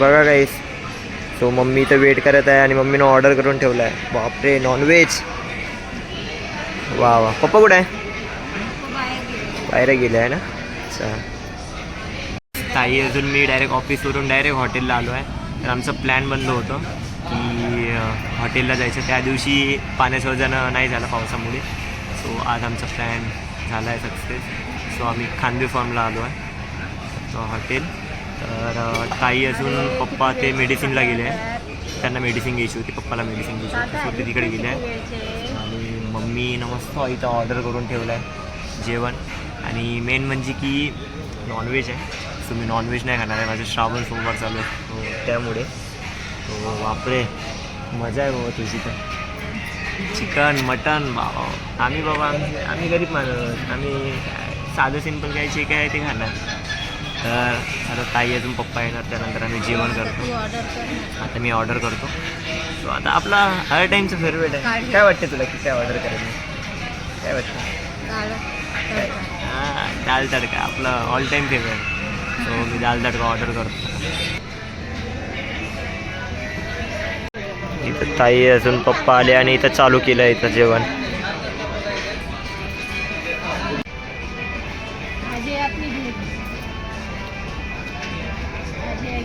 बघा guys so mummy इथं wait करत आहे आणि मम्मीनं ऑर्डर करून ठेवलं आहे. बापरे नॉनव्हेज वा वा. पप्पा कुठं आहे? बाहेर गेले आहे ना? अच्छा ताई अजून मी डायरेक्ट ऑफिसवरून डायरेक्ट हॉटेलला आलो आहे. तर आमचं प्लॅन बनलं होतं की हॉटेलला जायचं. त्या दिवशी पाण्याचं वजन नाही झालं पावसामुळे. सो आज आमचा प्लॅन झाला आहे सक्सेस सो आम्ही खानदेव फॉर्मला आलो आहे. तो हॉटेल तर ताई अजून पप्पा ते मेडिसिनला गेले आहे त्यांना मेडिसिन घ्यायची होती पप्पाला मेडिसिन घ्यायची होती. सो ते तिकडे गेले आहे आणि मम्मी मस्त इथं ऑर्डर करून ठेवलं आहे जेवण. आणि मेन म्हणजे की नॉनव्हेज आहे. सो मी नॉनव्हेज नाही खाणार आहे. माझं श्रावण सोमवार चालू आहे. हो, त्यामुळे. हो, बापरे. मजा आहे बाबा तुझी तर चिकन मटन बाबा आम्ही बाबा आम्ही आम्ही गरीब माणूस. आम्ही साधं सिंपल काय जे काय आहे ते खाणार. तर आता ताई अजून पप्पा येणार त्यानंतर आम्ही जेवण करतो. आता मी ऑर्डर करतो. सो आता आपला हर टाईमचं फेवरेट आहे. काय? वाटतं तुला की काय ऑर्डर करायचं? काय वाटतं? हां दाल तडका. आपलं ऑल टाईम फेवरेट सो मी दाल तडका ऑर्डर करतो. इथं ताई अजून पप्पा आले आणि इथं चालू केलं इथं जेवण. आपली. भाजी आहे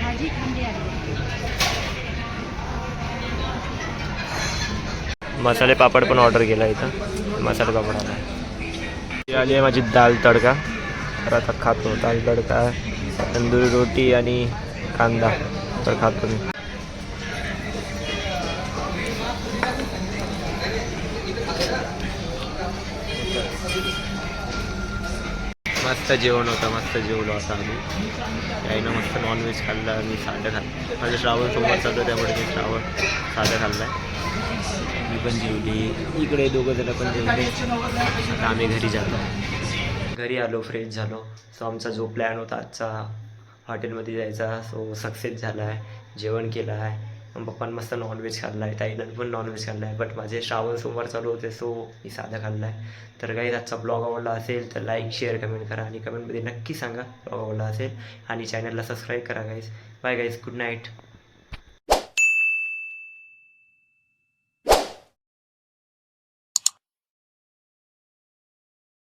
भाजी आहे मसाले पापड पण ऑर्डर केला इथं. मसाले पापड आला. आली आहे माझी दाल तडका. तर आता खातो. दाल तडका तंदुरी रोटी आणि कांदा. तर खातो मी. मस्त जेवण होतं मस्त जेवलो आता आम्ही. त्याईनं मस्त नॉनव्हेज खाल्लं आणि साधं खाल्लं. माझं श्रावण सोमवार चालतं त्यामुळे मी श्रावण साधं खाल्लं आहे मी पण जेवली. इकडे दोघं जण पण जेवले. आता आम्ही घरी जातो. घरी आलो फ्रेश झालो. सो आमचा जो प्लॅन होता आजचा हॉटेलमध्ये जायचा. सो सक्सेस झाला आहे जेवण केलं आहे पप्पानं मस्त नॉनव्हेज खाल्ला आहे ताईनं पण नॉनव्हेज खाल्लं आहे बट माझे श्रावण सोमवार चालू होते सो मी साधं खाल्ला आहे तर काही आजचा ब्लॉग आवडला असेल तर लाईक शेअर कमेंट करा आणि कमेंटमध्ये नक्की सांगा ब्लॉग आवडला असेल. आणि चॅनलला सबस्क्राईब करा guys bye guys good night